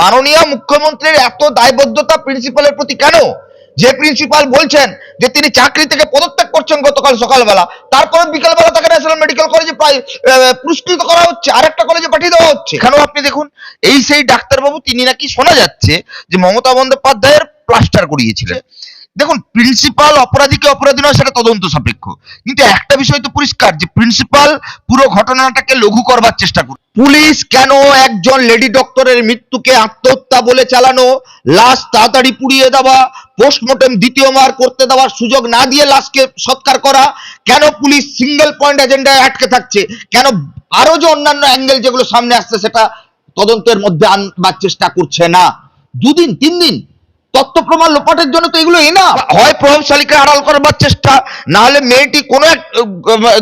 মাননীয় মুখ্যমন্ত্রীর এত দায়বদ্ধতা প্রিন্সিপালের প্রতি কেন? যে প্রিন্সিপাল বলছেন যে তিনি চাকরি থেকে পদত্যাগ করছেন গতকাল সকালবেলা তারপরে বিকালবেলা তাকে ন্যাশনাল মেডিকেল কলেজে প্রায় পুরস্কৃত করা হচ্ছে আর একটা কলেজে পাঠিয়ে দেওয়া হচ্ছে। এখানেও আপনি দেখুন, এই সেই ডাক্তারবাবু, তিনি নাকি শোনা যাচ্ছে যে মমতা বন্দ্যোপাধ্যায়ের প্লাস্টার করিয়েছিলেন। দেখুন প্রিন্সিপাল অপরাধীকে অপরাধী নয়, সেটা তদন্ত সাপেক্ষ। কিন্তু একটা বিষয় তো পরিষ্কার, যে প্রিন্সিপাল পুরো ঘটনাটাকে লঘু করবার চেষ্টা করে পুলিশ কেন একজন লেডি ডক্টরের মৃত্যুকে আত্মহত্যা বলে চালানো? লাশ তাড়াতাড়ি পুড়িয়ে দেওয়া পোস্টমর্টম দ্বিতীয়বার করতে দেওয়ার সুযোগ না দিয়ে লাশকে সৎকার করা? কেন পুলিশ সিঙ্গেল পয়েন্ট এজেন্ডায় আটকে থাকছে? কেন আরও যে অন্যান্য অ্যাঙ্গেল যেগুলো সামনে আসছে, সেটা তদন্তের মধ্যে আনবার চেষ্টা করছে না? দুদিন, তিন দিন তথ্য প্রমাণ লোপাটের জন্য তো এগুলো এনা হয় প্রভাবশালীকে আড়াল করবার চেষ্টা, না হলে মেয়েটি কোনো এক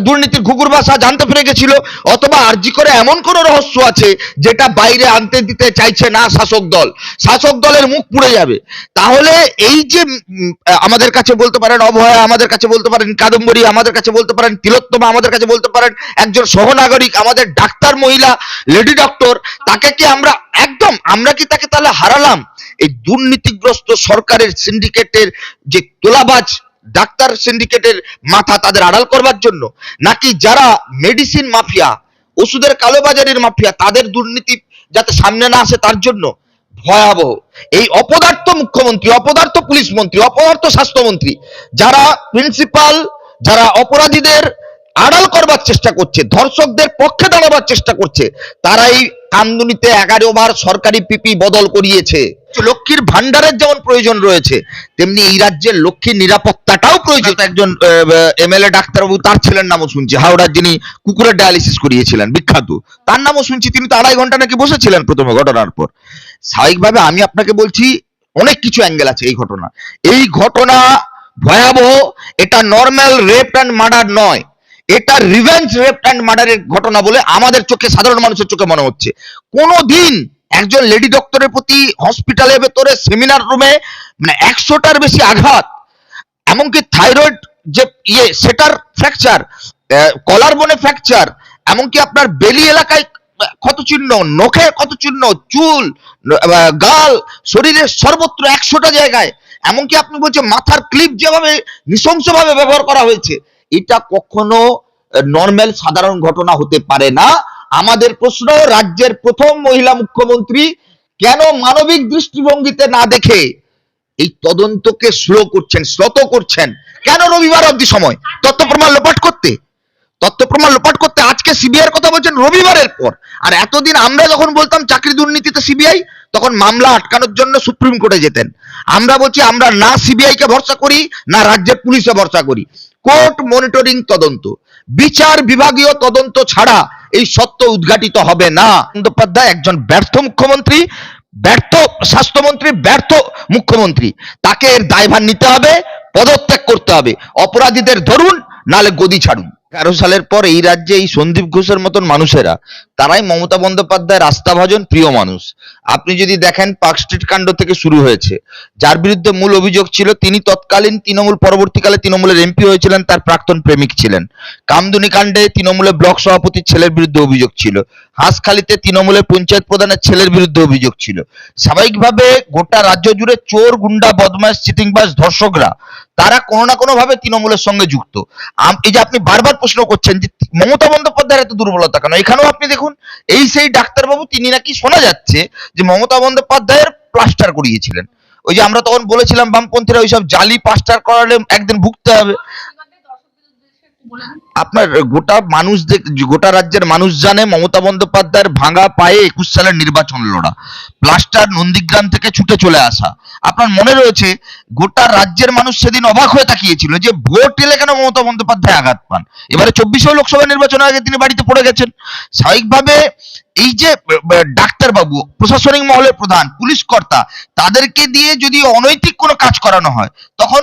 দুর্নীতির ঘুঘুর বাসা জানতে পেরে গেছিল, অথবা আর্জি করে এমন কোনো রহস্য আছে যেটা বাইরে আনতে দিতে চাইছে না শাসক দল। শাসক দলের মুখ পুড়ে যাবে। তাহলে এই যে আমাদের কাছে বলতে পারেন অভয়া, আমাদের কাছে বলতে পারেন কাদম্বরী, আমাদের কাছে বলতে পারেন তিলোত্তমা, আমাদের কাছে বলতে পারেন একজন সহনাগরিক, আমাদের ডাক্তার, মহিলা, লেডি ডক্টর, তাকে কি আমরা একদম, আমরা কি তাকে তাহলে হারালাম? এই দুর্নীতিগ্রস্ত সরকারের সিন্ডিকেটের যে তোলাবাজ ডাক্তার সিন্ডিকেটের মাথা তাদের আড়াল করবার জন্য, নাকি যারা মেডিসিন মাফিয়া ওষুধের কালোবাজারের মাফিয়া তাদের দুর্নীতি যাতে সামনে না আসে তার জন্য ভয়াবহ। এই অপদার্থ মুখ্যমন্ত্রী, অপদার্থ পুলিশ মন্ত্রী, অপদার্থ স্বাস্থ্যমন্ত্রী যারা প্রিন্সিপাল যারা অপরাধীদের আড়াল করবার চেষ্টা করছে, ধর্ষকদের পক্ষে দাঁড়াবার চেষ্টা করছে তারা এই কামদুনিতে এগারো বার সরকারি পিপি বদল করিয়েছে। লক্ষ্মীর ভান্ডারের যেমন প্রয়োজন রয়েছে, তেমনি এই রাজ্যের লক্ষ্মীর নিরাপত্তাটাও প্রয়োজন। একজন এমএলএ, ডাক্তারবাবু, তার ছেলের নামও শুনছি, হাওড়ার যিনি কুকুরের ডায়ালিসিস করিয়েছিলেন, বিখ্যাত, তার নামও শুনছি, তিনি তো আড়াই ঘণ্টা নাকি বসেছিলেন প্রথমে ঘটনার পর। স্বাভাবিকভাবে আমি আপনাকে বলছি, অনেক কিছু অ্যাঙ্গেল আছে এই ঘটনা। এই ঘটনা ভয়াবহ, এটা নর্মাল রেপ অ্যান্ড মার্ডার নয়। এটা রিভেঞ্জ রেপ অ্যান্ড মার্ডারের ঘটনা বলে আমাদের চোখে, সাধারণ মানুষের চোখে মনে হচ্ছে। কোনো দিন একজন লেডি ডক্টরের প্রতি হসপিটালের ভেতরে সেমিনার রুমে মানে একশোটার বেশি আঘাত, এমনকি থাইরয়েড যে ইয়ে সেটার ফ্র্যাকচার কলার বনে ফ্র্যাকচার এমনকি আপনার বেলি এলাকায় ক্ষত চিহ্ন, নখে ক্ষত চিহ্ন, চুল গাল, শরীরের সর্বত্র একশোটা জায়গায়, এমনকি আপনি বলছেন মাথার ক্লিপ যেভাবে নৃশংসভাবে ব্যবহার করা হয়েছে এটা কখনো নর্মাল সাধারণ ঘটনা হতে পারে না। আমাদের প্রশ্ন, রাজ্যের প্রথম মহিলা মুখ্যমন্ত্রী কেন মানবিক দৃষ্টিভঙ্গিতে না দেখে এই তদন্তকে স্লো করছেন শ্রত করছেন? কেন রবিবার অবধি সময়? তথ্য প্রমাণ লোপাট করতে। তথ্য প্রমাণ লোপাট করতে আজকে সিবিআই কথা বলছেন রবিবারের পর। আর এতদিন আমরা যখন বলতাম চাকরি দুর্নীতিতে সিবিআই, তখন মামলা আটকানোর জন্য সুপ্রিম কোর্টে যেতেন। আমরা বলছি, আমরা না সিবিআই কে ভরসা করি, না রাজ্যের পুলিশে ভরসা করি। কোর্ট মনিটরিং তদন্ত। বিচার বিভাগীয় তদন্ত ছাড়া এই সত্য উদ্ঘাটিত হবে না। বন্দ্যোপাধ্যায় একজন ব্যর্থ মুখ্যমন্ত্রী, ব্যর্থ স্বাস্থ্যমন্ত্রী, ব্যর্থ মুখ্যমন্ত্রী। তাকে এর দায়ভার নিতে হবে, পদত্যাগ করতে হবে। অপরাধীদের ধরুন, নালে গদি ছাড়ুন। তেরো সালের পর এই রাজ্যে এই সন্দীপ ঘোষের মতন মানুষেরা, তারাই মমতা বন্দ্যোপাধ্যায়ের আস্থাভাজন প্রিয় মানুষ। আপনি যদি দেখেন পার্ক স্ট্রিট কাণ্ড থেকে শুরু হয়েছে, যার বিরুদ্ধে মূল অভিযোগ ছিল তিনি তৎকালীন তৃণমূল, পরবর্তীকালে তৃণমূলের এমপি হয়েছিলেন, তার প্রাক্তন প্রেমিক ছিলেন। কামদুনি কাণ্ডে তৃণমূলের ব্লক সভাপতির ছেলের বিরুদ্ধে অভিযোগ ছিল। হাঁসখালিতে তৃণমূলের পঞ্চায়েত প্রধানের ছেলের বিরুদ্ধে অভিযোগ ছিল। স্বাভাবিকভাবে গোটা রাজ্য জুড়ে চোর, গুন্ডা বদমাশ চিটিংবাজ, ধর্ষকরা, তারা কোনো না কোনো ভাবে তৃণমূলের সঙ্গে যুক্ত। এই যে আপনি বারবার প্রশ্ন করছেন যে মমতা বন্দ্যোপাধ্যায়ের এত দুর্বলতা কেন? এখানেও আপনি দেখুন, এই সেই ডাক্তারবাবু তিনি নাকি শোনা যাচ্ছে যে মমতা বন্দ্যোপাধ্যায়ের প্লাস্টার করিয়েছিলেন। ওই যে আমরা তখন বলেছিলাম বামপন্থীরা ওইসব জালি প্লাস্টার করালে একদিন ভুগতে হবে। আপনার গোটা মানুষ গোটা রাজ্যের মানুষ জানে মমতা বন্দ্যোপাধ্যায়ের ভাঙা পায়ে একুশ সালের নির্বাচন লড়া। প্লাস্টার নন্দীগ্রাম থেকে ছুটে চলে আসা। আপনার মনে রয়েছে, গোটা রাজ্যের মানুষ সেদিন অবাক হয়ে তাকিয়েছিল যে ভোট এলে কেন মমতা বন্দ্যোপাধ্যায় আঘাত পান? এবারে চব্বিশেও লোকসভা নির্বাচনের আগে তিনি বাড়িতে পড়ে গেছেন। স্বাভাবিকভাবে এই যে ডাক্তারবাবু, প্রশাসনিক মহলের প্রধান, পুলিশ কর্তা, তাদেরকে দিয়ে যদি অনৈতিক কোনো কাজ করানো হয়, তখন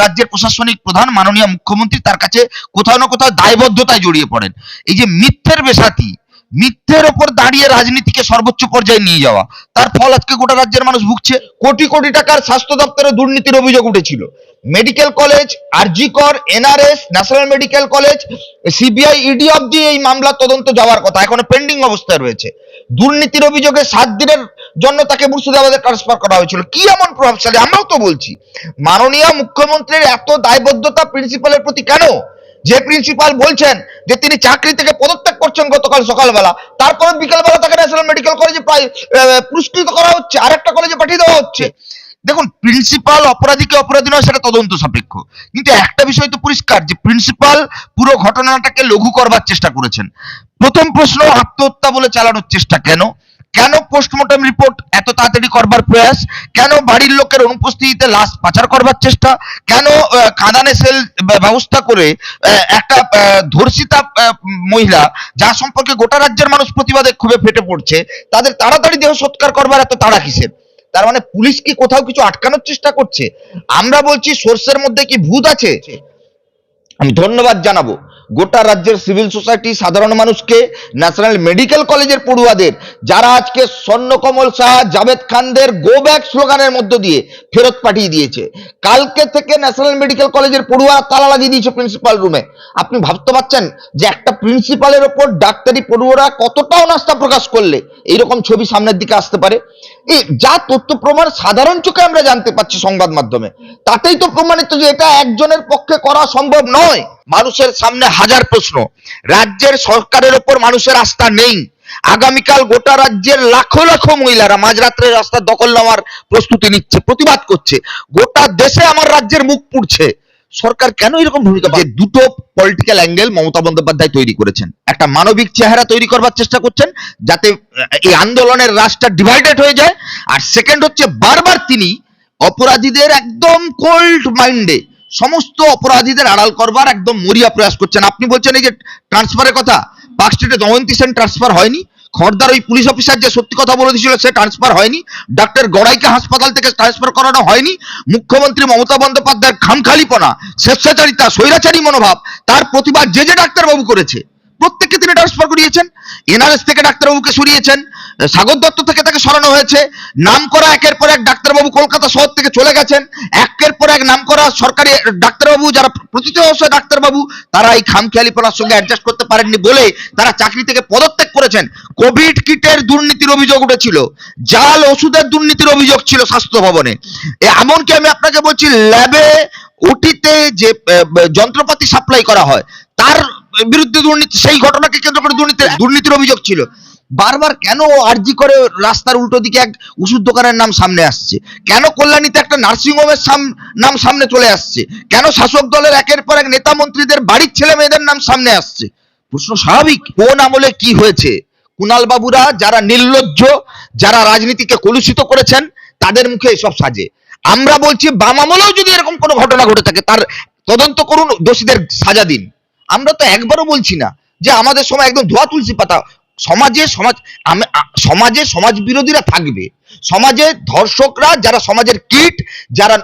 রাজ্যের প্রশাসনিক প্রধান, মাননীয় মুখ্যমন্ত্রী তার কাছে কোথাও না কোথাও দায়বদ্ধতায় জড়িয়ে পড়েন। এই যে মিথ্যের বেসাতি মিথ্যের ওপর দাঁড়িয়ে রাজনীতিকে সর্বোচ্চ পর্যায়ে নিয়ে যাওয়া। তার ফল আজকে গোটা রাজ্যের মানুষ ভুগছে। কোটি কোটি টাকার স্বাস্থ্য দপ্তরে দুর্নীতির অভিযোগ উঠেছিল। Medical college, RG Kar, NRS, national medical college, CBI, ED অব্দি এই মামলা তদন্ত যাওয়ার কথা এখনও পেন্ডিং অবস্থায় রয়েছে। দুর্নীতির অভিযোগে সাত দিনের জন্য তাকে মুর্শিদাবাদে ট্রান্সফার করা হয়েছিল। কি এমন প্রভাবশালী? আমরাও তো বলছি। মাননীয় মুখ্যমন্ত্রীর এত দায়বদ্ধতা প্রিন্সিপালের প্রতি কেন? যে প্রিন্সিপাল বলছেন যে তিনি চাকরি থেকে পদত্যাগ করছেন গতকাল সকালবেলা। তারপরে বিকালবেলা তাকে ন্যাশনাল মেডিকেল কলেজে প্রায় পুরস্কৃত করা হচ্ছে, আরেকটা কলেজে পাঠিয়ে দেওয়া হচ্ছে। দেখুন প্রিন্সিপাল অপরাধীকে অপরাধী নয়, সেটা তদন্ত সাপেক্ষ। কিন্তু একটা বিষয় তো পরিষ্কার, যে প্রিন্সিপাল পুরো ঘটনাটাকে লঘু করবার চেষ্টা করেছেন। প্রথম প্রশ্ন, আত্মহত্যা বলে চালানোর চেষ্টা কেন? কেন পোস্টমর্টম রিপোর্ট এত তাড়াতাড়ি করবার প্রয়াস? কেন বাড়ির লোকের অনুপস্থিতিতে লাশ পাচার করবার চেষ্টা? কেন কাঁদানে সেল ব্যবস্থা করে একটা ধর্ষিতা মহিলা, যা সম্পর্কে গোটা রাজ্যের মানুষ প্রতিবাদে খুবই ফেটে পড়ছে, তাদের তাড়াতাড়ি দেহ সৎকার করবার এত তাড়া কিসের? তার মানে পুলিশ কি কোথাও কিছু আটকানোর চেষ্টা করছে? আমরা বলছি সোর্সের মধ্যে কি ভূত আছে? আমি ধন্যবাদ জানাব। গোটা রাজ্যের সিভিল সোসাইটি সাধারণ মানুষকে ন্যাশনাল মেডিকেল কলেজের পড়ুয়াদের, যারা আজকে স্বর্ণকমল শাহ, জাভেদ খানদের গো ব্যাক স্লোগানের মধ্য দিয়ে ফেরত পাঠিয়ে দিয়েছে। কালকে থেকে ন্যাশনাল মেডিকেল কলেজের পড়ুয়া তালা লাগিয়ে দিয়েছে প্রিন্সিপাল রুমে আপনি ভাবতে পারছেন যে একটা প্রিন্সিপালের ওপর ডাক্তারি পড়ুয়ারা কতটাও নাস্তা প্রকাশ করলে? এইরকম ছবি সামনের দিকে আসতে পারে। যা তথ্য প্রমাণ সাধারণ চোখে আমরা জানতে পাচ্ছি সংবাদ মাধ্যমে, তাতেই তো প্রমাণিত যে এটা একজনের পক্ষে করা সম্ভব নয়। মানুষের সামনে হাজার প্রশ্ন। রাজ্যের সরকারের ওপর মানুষের আস্থা নেই। আগামীকাল গোটা রাজ্যের লাখো লাখো মহিলারা মাঝরাত্রে রাস্তা দখল নেওয়ার প্রস্তুতি নিচ্ছে, প্রতিবাদ করছে। গোটা দেশে আমার রাজ্যের মুখ পুড়ছে। সরকার কেন এরকম ভূমিকা যে দুটো পলিটিক্যাল অ্যাঙ্গেল মমতা বন্দ্যোপাধ্যায় তৈরি করেছেন। একটা মানবিক চেহারা তৈরি করবার চেষ্টা করছেন যাতে এই আন্দোলনের রাশটা ডিভাইডেড হয়ে যায়। আর সেকেন্ড হচ্ছে বারবার তিনি অপরাধীদের একদম কোল্ড মাইন্ডে সমস্ত অপরাধীদের আড়াল করবার একদম মরিয়া প্রয়াস করছেন। আপনি বলছেন এই যে ট্রান্সফারের কথা পার্ক স্ট্রিটে দময়ন্তী সেন ট্রান্সফার হয়নি। খড়দার ওই পুলিশ অফিসার যে সত্যি কথা বলে দিয়েছিল, সে ট্রান্সফার হয়নি। ডাক্তার গড়াইকে হাসপাতাল থেকে ট্রান্সফার করানো হয়নি। মুখ্যমন্ত্রী মমতা বন্দ্যোপাধ্যায়ের খামখালিপনা, স্বেচ্ছাচারিতা, স্বৈরাচারী মনোভাব, তার প্রতিবাদ যে যে ডাক্তারবাবু করেছে, প্রত্যেককে তিনি ট্রান্সফার করিয়েছেন। এনআরএস থেকে ডাক্তারবাবুকে সরিয়েছেন। সাগর দত্ত থেকে তাকে সরানো হয়েছে। নাম করা একের পর এক ডাক্তারবাবু কলকাতা শহর থেকে চলে গেছেন। একের পর এক নাম করা সরকারি ডাক্তারবাবু, যারা প্রতিষ্ঠা ডাক্তারবাবু, তারা এই খামখেয়ালিপনার সঙ্গে অ্যাডজাস্ট করতে পারেননি বলে তারা চাকরি থেকে পদত্যাগ করেছেন। কোভিড কিটের দুর্নীতির অভিযোগ উঠেছিল। জাল ওষুধের দুর্নীতির অভিযোগ ছিল স্বাস্থ্য ভবনে। এমনকি আমি আপনাকে বলছি ল্যাবে ওটিতে যে যন্ত্রপাতি সাপ্লাই করা হয়, তার বিরুদ্ধে দুর্নীতি, সেই ঘটনাকে কেন্দ্র করে দুর্নীতি, দুর্নীতির অভিযোগ ছিল। বারবার কেন আরজি করে রাস্তার উল্টো দিকে এক ওষুধ দোকানের নাম সামনে আসছে? কেন কল্যাণীতে একটা নার্সিং হোমের নাম সামনে চলে আসছে? কেন শাসক দলের একের পর এক নেতা মন্ত্রীদের বাড়ির ছেলে মেয়েদের নাম সামনে আসছে? প্রশ্ন স্বাভাবিক। কোন আমলে কি হয়েছে? কুণাল বাবুরা যারা নির্লজ্জ, যারা রাজনীতিকে কলুষিত করেছেন, তাদের মুখে এসব সাজে। আমরা বলছি, বাম আমলেও যদি এরকম কোনো ঘটনা ঘটে থাকে, তার তদন্ত করুন দোষীদের সাজা দিন। আমরা তো একবারও বলছি না যে আমাদের সময় একদম ধোয়া তুলসী পাতা সমাজে সমাজ, আম- সমাজে সমাজ বিরোধীরা থাকবে। সমাজে ধর্ষকরা, যারা সমাজের কীট, যারা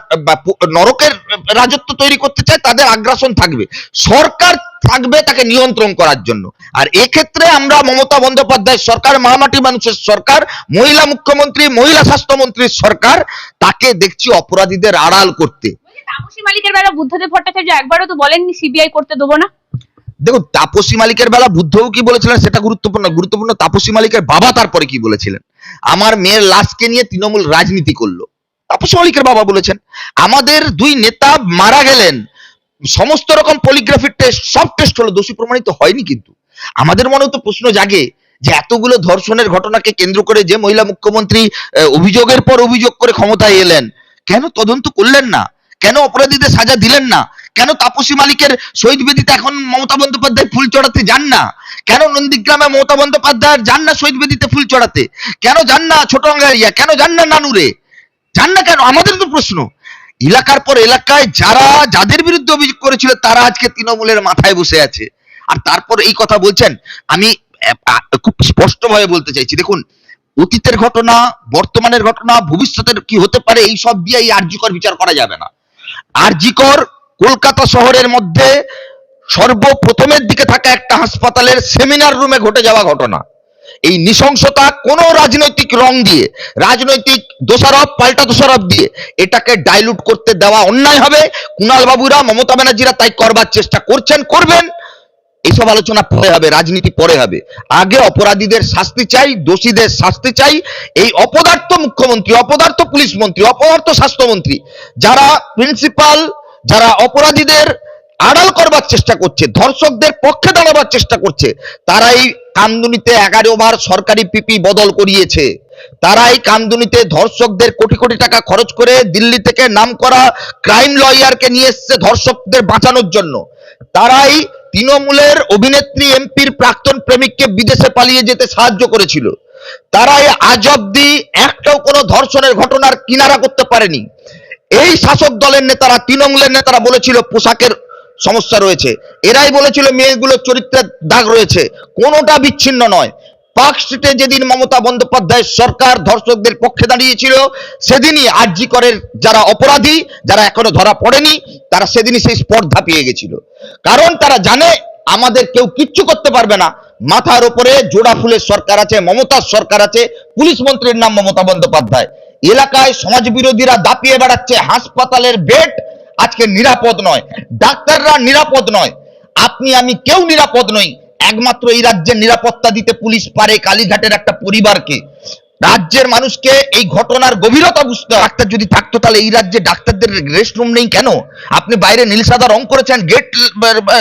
নরকের রাজত্ব তৈরি করতে চায়, তাদের আগ্রাসন থাকবে। সরকার থাকবে তাকে নিয়ন্ত্রণ করার জন্য। আর এক্ষেত্রে আমরা মমতা বন্দ্যোপাধ্যায় সরকার, মহামাটি মানুষের সরকার, মহিলা মুখ্যমন্ত্রী, মহিলা স্বাস্থ্যমন্ত্রীর সরকার, তাকে দেখছি অপরাধীদের আড়াল করতে। মালিকের বেলা বুদ্ধদেব ভট্টাচার্য একবারও তো বলেননি, সিবিআই করতে দেবো না। দেখুন, তাপসী মালিকের বেলা বুদ্ধও কি বলেছিলেন সেটা গুরুত্বপূর্ণ গুরুত্বপূর্ণ তাপসী মালিকের বাবা তারপরে কি বলেছিলেন? আমার মেয়ের লাশকে নিয়ে তৃণমূল রাজনীতি করল। তাপসী মালিকের বাবা বলেছেন, আমাদের দুই নেতা মারা গেলেন। সমস্ত রকম পলিগ্রাফির টেস্ট সব টেস্ট হলো, দোষী প্রমাণিত হয়নি কিন্তু। আমাদের মনেও তো প্রশ্ন জাগে যে এতগুলো ধর্ষণের ঘটনাকে কেন্দ্র করে যে মহিলা মুখ্যমন্ত্রী অভিযোগের পর অভিযোগ করে ক্ষমতায় এলেন। কেন তদন্ত করলেন না? কেন অপরাধীদের সাজা দিলেন না? কেন তাপসী মালিকের শহীদ বেদিতে এখন মমতা বন্দ্যোপাধ্যায় ফুল চড়াতে যান না? কেন নন্দীগ্রামে মমতা বন্দ্যোপাধ্যায় যান না শহীদ বেদিতে ফুল চড়াতে? কেন যান না ছোট আঙ্গারিয়া কেন যান না নানুরে? যান না কেন? আমাদের তো প্রশ্ন। এলাকার পর এলাকায় যারা, যাদের বিরুদ্ধে অভিযোগ করেছিল, তারা আজকে তৃণমূলের মাথায় বসে আছে। আর তারপর এই কথা বলছেন, আমি খুব স্পষ্টভাবে বলতে চাইছি। দেখুন, অতীতের ঘটনা, বর্তমানের ঘটনা, ভবিষ্যতের কি হতে পারে, এই সব দিয়ে এই আর্যিকর বিচার করা যাবে না। আরজিকর কলকাতা শহরের মধ্যে সর্বপ্রথমের দিকে থাকা একটা হাসপাতালের সেমিনার রুমে ঘটে যাওয়া ঘটনা। এই নৃশংসতা কোনো রাজনৈতিক রং দিয়ে, রাজনৈতিক দোষারোপ, পাল্টা দোষারোপ দিয়ে এটাকে ডাইলুট করতে দেওয়া অন্যায় হবে। কুণাল বাবুরা, মমতা ব্যানার্জিরা তাই করবার চেষ্টা করছেন, করবেন। এইসব আলোচনা পরে হবে, রাজনীতি পরে হবে। আগে অপরাধীদের শাস্তি চাই, দোষীদের শাস্তি চাই। এই অপদার্থ মুখ্যমন্ত্রী, অপদার্থ পুলিশ মন্ত্রী, অপদার্থ স্বাস্থ্যমন্ত্রী, যারা প্রিন্সিপাল যারা অপরাধীদের আড়াল করবার চেষ্টা করছে, ধর্ষকদের পক্ষে দাঁড়াবার চেষ্টা করছে, তারাই কামদুনিতে এগারো বার সরকারি পিপি বদল করিয়েছে। তারাই কামদুনিতে ধর্ষকদের কোটি কোটি টাকা খরচ করে দিল্লি থেকে নাম করা ক্রাইম লয়ারকে নিয়ে এসছে ধর্ষকদের বাঁচানোর জন্য। তারাই তৃণমূলের অভিনেত্রী এমপির প্রাক্তন প্রেমিককে বিদেশে পালিয়ে যেতে সাহায্য করেছিল। তারাই আজ অব্দি একটাও কোনো ধর্ষণের ঘটনার কিনারা করতে পারেনি। এই শাসক দলের নেতারা, তৃণমূলের নেতারা বলেছিল পোশাকের সমস্যা রয়েছে। এরাই বলেছিল মেয়েগুলোর চরিত্রের দাগ রয়েছে। কোনোটা বিচ্ছিন্ন নয়। পার্ক স্ট্রিটে যেদিন মমতা বন্দ্যোপাধ্যায় সরকার ধর্ষকদের পক্ষে দাঁড়িয়েছিল, সেদিনই আরজি করের যারা অপরাধী, যারা এখনও ধরা পড়েনি, তারা সেদিনই সেই স্পর্ধা পেয়ে গেছিল। কারণ তারা জানে, আমাদের কেউ কিচ্ছু করতে পারবে না। মাথার উপরে জোড়া ফুলের সরকার আছে, মমতার সরকার আছে, পুলিশ মন্ত্রীর নাম মমতা বন্দ্যোপাধ্যায়। এলাকায় সমাজ বিরোধীরা দাপিয়ে বেড়াচ্ছে, হাসপাতালের বেড আজকে নিরাপদ নয়, ডাক্তাররা নিরাপদ নয়, আপনি, আমি কেউ নিরাপদ নই, একমাত্র এই রাজ্যের নিরাপত্তা দিতে পুলিশ পারে কালীঘাটের একটা পরিবারকে। রাজ্যের মানুষকে এই ঘটনার গভীরতা বুঝতে ডাক্তার যদি থাকতো, তাহলে এই রাজ্যে ডাক্তারদের রেস্ট রুম নেই কেন? আপনি বাইরে নীল সাদা রং করেছেন গেট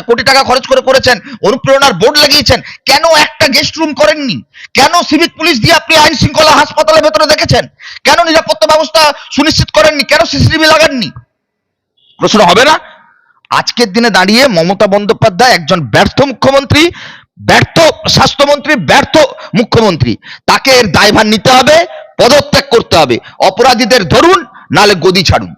কোটি টাকা খরচ করে করেছেন, অনুপ্রেরণার বোর্ড লাগিয়েছেন, কেন একটা গেস্ট রুম করেননি? কেন সিভিক পুলিশ দিয়ে আপনি আইন শৃঙ্খলা হাসপাতালের ভেতরে দেখেছেন? কেন নিরাপত্তা ব্যবস্থা সুনিশ্চিত করেননি? কেন সিসিটিভি লাগাননি? প্রশ্ন হবে না। আজকের দিনে দাঁড়িয়ে মমতা বন্দ্যোপাধ্যায় একজন ব্যর্থ মুখ্যমন্ত্রী ব্যর্থ স্বাস্থ্যমন্ত্রী, ব্যর্থ মুখ্যমন্ত্রী। তাকে এর দায়ভার নিতে হবে, পদত্যাগ করতে হবে। অপরাধীদের ধরুন, নালে গদি ছাড়ুন।